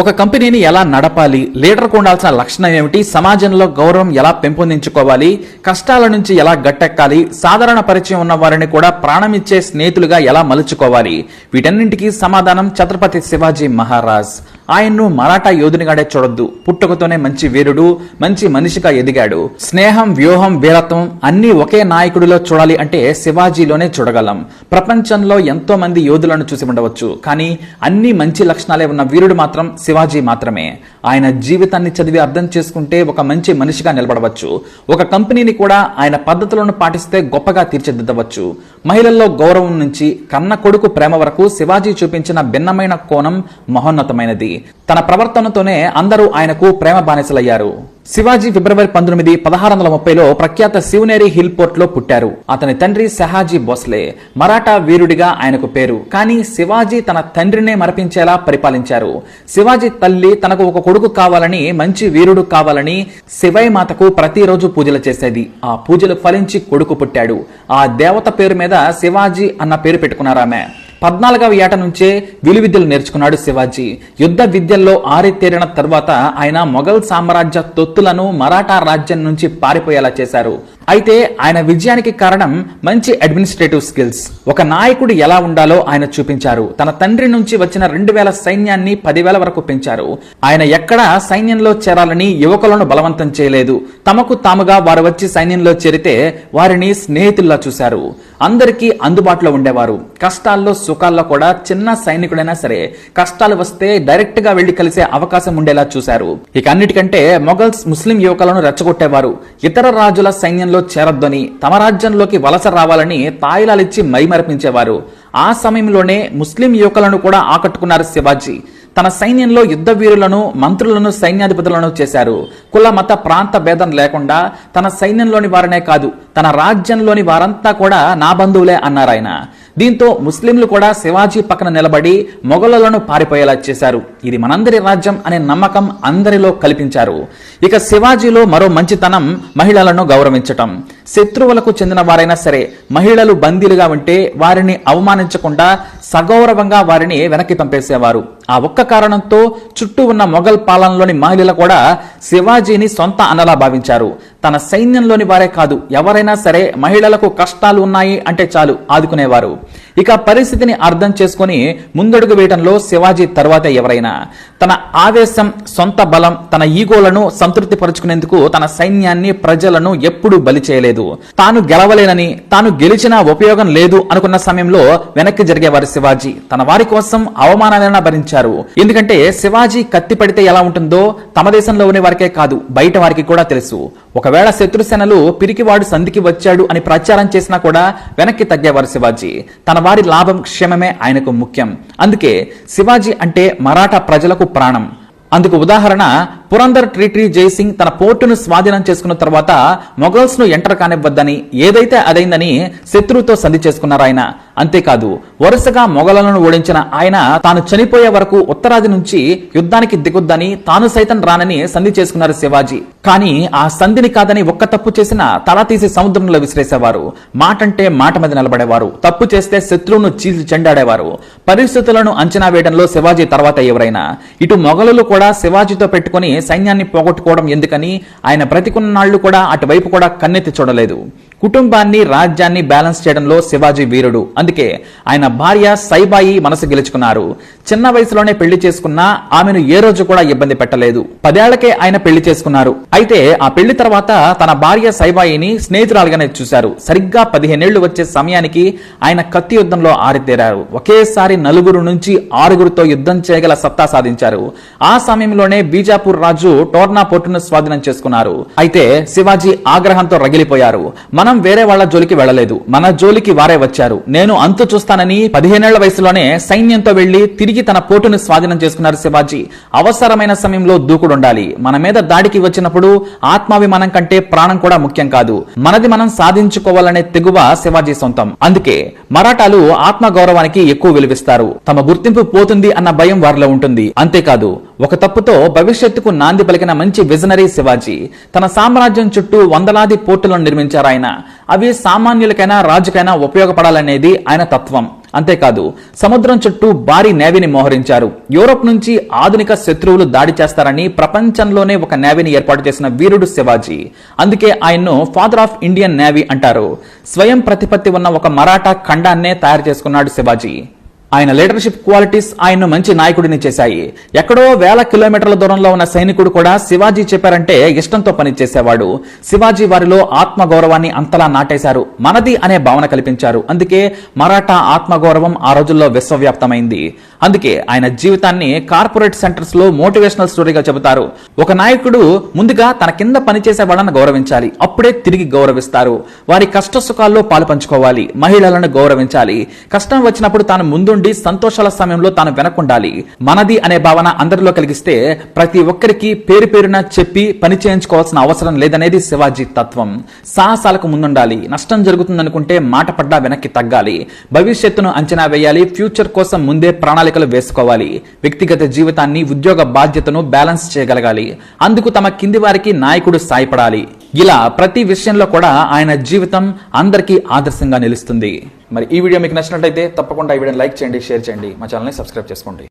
ఒక కంపెనీని ఎలా నడపాలి? లీడర్కు ఉండాల్సిన లక్షణం ఏమిటి? సమాజంలో గౌరవం ఎలా పెంపొందించుకోవాలి? కష్టాల నుంచి ఎలా గట్టెక్కాలి? సాధారణ పరిచయం ఉన్న వారిని కూడా ప్రాణమిచ్చే స్నేహితులుగా ఎలా మలుచుకోవాలి? వీటన్నింటికీ సమాధానం ఛత్రపతి శివాజీ మహారాజ్. ఆయన్ను మరాఠా యోధునిగాడే చూడొద్దు. పుట్టుకతోనే మంచి వీరుడు మంచి మనిషిగా ఎదిగాడు. స్నేహం వ్యూహం వీరత్వం అన్ని ఒకే నాయకుడిలో చూడాలి అంటే శివాజీలోనే చూడగలం. ప్రపంచంలో ఎంతో మంది యోధులను చూసి ఉండవచ్చు. కానీ అన్ని మంచి లక్షణాలే ఉన్న వీరుడు మాత్రం శివాజీ మాత్రమే. ఆయన జీవితాన్ని చదివి అర్థం చేసుకుంటే ఒక మంచి మనిషిగా నిలబడవచ్చు. ఒక కంపెనీని కూడా ఆయన పద్ధతులను పాటిస్తే గొప్పగా తీర్చిదిద్దవచ్చు. మహిళల్లో గౌరవం నుంచి కన్న కొడుకు ప్రేమ వరకు శివాజీ చూపించిన భిన్నమైన కోణం మహోన్నతమైనది. తన ప్రవర్తనతోనే అందరూ ఆయనకు ప్రేమ బానిసలయ్యారు. శివాజీ ఫిబ్రవరి పంతొమ్మిది పదహారు వందల ముప్పైలో ప్రఖ్యాత శివనేరి హిల్ పోర్ట్లో పుట్టారు. అతని తండ్రి సహాజీ భోస్లే మరాఠా వీరుడిగా ఆయనకు పేరు. కానీ శివాజీ తన తండ్రినే మరపించేలా పరిపాలించారు. శివాజీ తల్లి తనకు ఒక కొడుకు కావాలని మంచి వీరుడు కావాలని శివై మాతకు ప్రతిరోజు పూజలు చేసేది. ఆ పూజలు ఫలించి కొడుకు పుట్టాడు. ఆ దేవత పేరు మీద శివాజీ అన్న పేరు పెట్టుకున్నారామె పద్నాలుగవ ఏట నుంచే విలువిద్యలు నేర్చుకున్నాడు శివాజీ. యుద్ధ విద్యల్లో ఆరితేరిన తర్వాత ఆయన మొఘల్ సామ్రాజ్య తొత్తులను మరాఠా రాజ్యం నుంచి పారిపోయేలా చేశారు. అయితే ఆయన విజయానికి కారణం మంచి అడ్మినిస్ట్రేటివ్ స్కిల్స్ ఒక నాయకుడు ఎలా ఉండాలో ఆయన చూపించారు. తన తండ్రి నుంచి వచ్చిన రెండు వేల సైన్యాన్ని పదివేల వరకు పెంచారు. ఆయన ఎక్కడా సైన్యంలో చేరాలని యువకులను బలవంతం చేయలేదు. తమకు తాముగా వారు వచ్చి సైన్యంలో చేరితే వారిని స్నేహితుల్లా చూశారు. అందరికీ అందుబాటులో ఉండేవారు. కష్టాల్లో సుఖాల్లో కూడా చిన్న సైనికుడైనా సరే కష్టాలు వస్తే డైరెక్ట్గా వెళ్ళి కలిసే అవకాశం ఉండేలా చూశారు. ఇక అన్నిటికంటే మొఘల్స్ ముస్లిం యువకులను రెచ్చగొట్టేవారు. ఇతర రాజుల సైన్యంలో చేరొద్దని తమ రాజ్యంలోకి వలస రావాలని తాయిలాలిచ్చి మైమరపించేవారు. ఆ సమయంలోనే ముస్లిం యువకులను కూడా ఆకట్టుకున్నారు శివాజీ. తన సైన్యంలో యుద్ధ వీరులను మంత్రులను సైన్యాధిపతులను చేశారు. కుల మత ప్రాంత భేదం లేకుండా తన సైన్యంలోని వారనే కాదు తన రాజ్యంలోని వారంతా కూడా నా బంధువులే అన్నారు ఆయన దీంతో ముస్లింలు కూడా శివాజీ పక్కన నిలబడి మొఘలులను పారిపోయేలా చేశారు. ఇది మనందరి రాజ్యం అనే నమ్మకం అందరిలో కల్పించారు. ఇక శివాజీలో మరో మంచితనం మహిళలను గౌరవించటం. శత్రువులకు చెందిన వారైనా సరే మహిళలు బందీలుగా ఉంటే వారిని అవమానించకుండా సగౌరవంగా వారిని వెనక్కి పంపేసేవారు ఆ ఒక్క కారణంతో చుట్టూ ఉన్న మొఘల్ పాలనలోని మహిళలు కూడా శివాజీని సొంత అన్నలా భావించారు. తన సైన్యంలోని వారే కాదు ఎవరైనా సరే మహిళలకు కష్టాలు ఉన్నాయి అంటే చాలు ఆదుకునేవారు. ఇక పరిస్థితిని అర్థం చేసుకుని ముందడుగు వేయటంలో శివాజీ తర్వాత ఎవరైనా. తన ఆవేశం సొంత బలం తన ఈగోలను సంతృప్తి పరుచుకునేందుకు తన సైన్యాన్ని ప్రజలను ఎప్పుడూ బలి చేయలేదు. తాను గెలవలేనని తాను గెలిచినా ఉపయోగం లేదు అనుకున్న సమయంలో వెనక్కి జరిగేవారు శివాజీ. తన వారి కోసం అవమానాలైనా భరించారు. ఎందుకంటే శివాజీ కత్తి పడితే ఎలా ఉంటుందో తమ దేశంలో ఉన్న వారికే కాదు బయట వారికి కూడా తెలుసు. ఒకవేళ శత్రుసేనలు పిరికివాడు సంధికి వచ్చాడు అని ప్రచారం చేసినా కూడా వెనక్కి తగ్గేవారు శివాజీ. తన వారి లాభం క్షేమమే ఆయనకు ముఖ్యం. అందుకే శివాజీ అంటే మరాఠా ప్రజలకు ప్రాణం. అందుకు ఉదాహరణ పురందర్ ట్రీట్రీ జైసింగ్ తన పోర్టును స్వాధీనం చేసుకున్న తర్వాత మొఘల్స్ను ఎంటర్ కానివ్వద్దని ఏదైతే అదైందని శత్రువుతో సంధి చేసుకున్నారు ఆయన. అంతేకాదు వరుసగా మొఘలను ఓడించిన ఆయన తాను చనిపోయే వరకు ఉత్తరాది నుంచి యుద్ధానికి దిగొద్దని తాను సైతం రానని సంధి చేసుకున్నారు శివాజీ. కానీ ఆ సంధిని కాదని ఒక్క తప్పు చేసిన తల తీసి సముద్రంలో విసిరేసేవారు. మాటంటే మాట మీద నిలబడేవారు. తప్పు చేస్తే శత్రువును చీల్చి చెండాడేవారు. పరిస్థితులను అంచనా వేయడంలో శివాజీ తర్వాత ఎవరైనా. ఇటు మొఘలులు కూడా శివాజీతో పెట్టుకుని సైన్యాన్ని పోగొట్టుకోవడం ఎందుకని ఆయన బ్రతికున్నాళ్ళు కూడా అటువైపు కూడా కన్నెత్తి చూడలేదు. కుటుంబాన్ని రాజ్యాన్ని బ్యాలెన్స్ చేయడంలో శివాజీ వీరుడు. అందుకే ఆయన భార్య సైబాయి మనసు గెలుచుకున్నారు. చిన్న వయసులోనే పెళ్ళి చేసుకున్నా ఆమెను ఏ రోజు కూడా ఇబ్బంది పెట్టలేదు. పదేళ్ళకే ఆయన పెళ్ళి చేసుకున్నారు. అయితే ఆ పెళ్ళి తర్వాత తన భార్య సైబాయిని స్నేహితురాలుగానే చూశారు. సరిగ్గా పదిహేనేళ్ళు వచ్చే సమయానికి ఆయన కత్తి యుద్ధంలో ఆరితేరారు. ఒకేసారి నలుగురు నుంచి ఆరుగురితో యుద్ధం చేయగల సత్తా సాధించారు. ఆ సమయంలోనే బీజాపూర్ రాజు టోర్నా పోర్టును స్వాధీనం చేసుకున్నారు. అయితే శివాజీ ఆగ్రహంతో రగిలిపోయారు. మనం వేరే వాళ్ళ జోలికి వెళ్ళలేదు. మన జోలికి వారే వచ్చారు. నేను అంతు చూస్తానని పదిహేనేళ్ళ వయసులోనే సైన్యంతో వెళ్ళి తిరిగి తన పోటును స్వాధీనం చేసుకున్నారు శివాజీ. అవసరమైన సమయంలో దూకుడుండాలి. మన మీద దాడికి వచ్చినప్పుడు ఆత్మాభిమానం కంటే ప్రాణం కూడా ముఖ్యం కాదు. మనది మనం సాధించుకోవాలనే తెగువ శివాజీ సొంతం. అందుకే మరాఠాలు ఆత్మ గౌరవానికి ఎక్కువ విలువిస్తారు. తమ గుర్తింపు పోతుంది అన్న భయం వారిలో ఉంటుంది. అంతేకాదు ఒక తప్పుతో భవిష్యత్తుకు నాంది పలికిన మంచి విజనరీ శివాజీ తన సామ్రాజ్యం చుట్టూ వందలాది పోర్టులను నిర్మించారు ఆయన. అవి సామాన్యులకైనా రాజుకైనా ఉపయోగపడాలనేది ఆయన తత్వం. అంతేకాదు సముద్రం చుట్టూ భారీ నేవీని మోహరించారు. యూరోప్ నుంచి ఆధునిక శత్రువులు దాడి చేస్తారని ప్రపంచంలోనే ఒక నేవీని ఏర్పాటు చేసిన వీరుడు శివాజీ. అందుకే ఆయన్ను ఫాదర్ ఆఫ్ ఇండియన్ నేవీ అంటారు. స్వయం ప్రతిపత్తి ఉన్న ఒక మరాఠా ఖండాన్నే తయారు చేసుకున్నాడు శివాజీ. ఆయన లీడర్షిప్ క్వాలిటీస్ ఆయన్ను మంచి నాయకుడిని చేశాయి. ఎక్కడో వేల కిలోమీటర్ల దూరంలో ఉన్న సైనికుడు కూడా శివాజీ చెప్పారంటే ఇష్టంతో పనిచేసేవాడు. శివాజీ వారిలో ఆత్మ గౌరవాన్ని అంతలా నాటేశారు. మనది అనే భావన కల్పించారు. అందుకే మరాఠా ఆత్మగౌరవం ఆ రోజుల్లో విశ్వవ్యాప్తమైంది. అందుకే ఆయన జీవితాన్ని కార్పొరేట్ సెంటర్స్లో మోటివేషనల్ స్టోరీగా చెబుతారు. ఒక నాయకుడు ముందుగా తన కింద పనిచేసే వాళ్ళని గౌరవించాలి. అప్పుడే తిరిగి గౌరవిస్తారు. వారి కష్ట సుఖాల్లో పాలు పంచుకోవాలి. మహిళలను గౌరవించాలి. కష్టం వచ్చినప్పుడు తాను ముందు నుండి సంతోషాల సమయంలో తాను వెనకుండాలి. మనది అనే భావన అందరిలో కలిగిస్తే ప్రతి ఒక్కరికి పేరు పేరున చెప్పి పని చేయించుకోవాల్సిన అవసరం లేదనేది శివాజీ తత్వం. సాహసాలకు ముందుండాలి. నష్టం జరుగుతుందనుకుంటే మాట పడ్డా వెనక్కి తగ్గాలి. భవిష్యత్తును అంచనా వేయాలి. ఫ్యూచర్ కోసం ముందే ప్రణాళికలు వేసుకోవాలి. వ్యక్తిగత జీవితాన్ని ఉద్యోగ బాధ్యతను బ్యాలెన్స్ చేయగలగాలి. అందుకు తమ కింది వారికి నాయకుడు సాయపడాలి. ఇలా ప్రతి విషయంలో కూడా ఆయన జీవితం అందరికీ ఆదర్శంగా నిలుస్తుంది. మరి ఈ వీడియో మీకు నచ్చినట్లయితే తప్పకుండా ఈ వీడియోని లైక్ చేయండి షేర్ చేయండి. మా ఛానల్ని సబ్స్క్రైబ్ చేసుకోండి.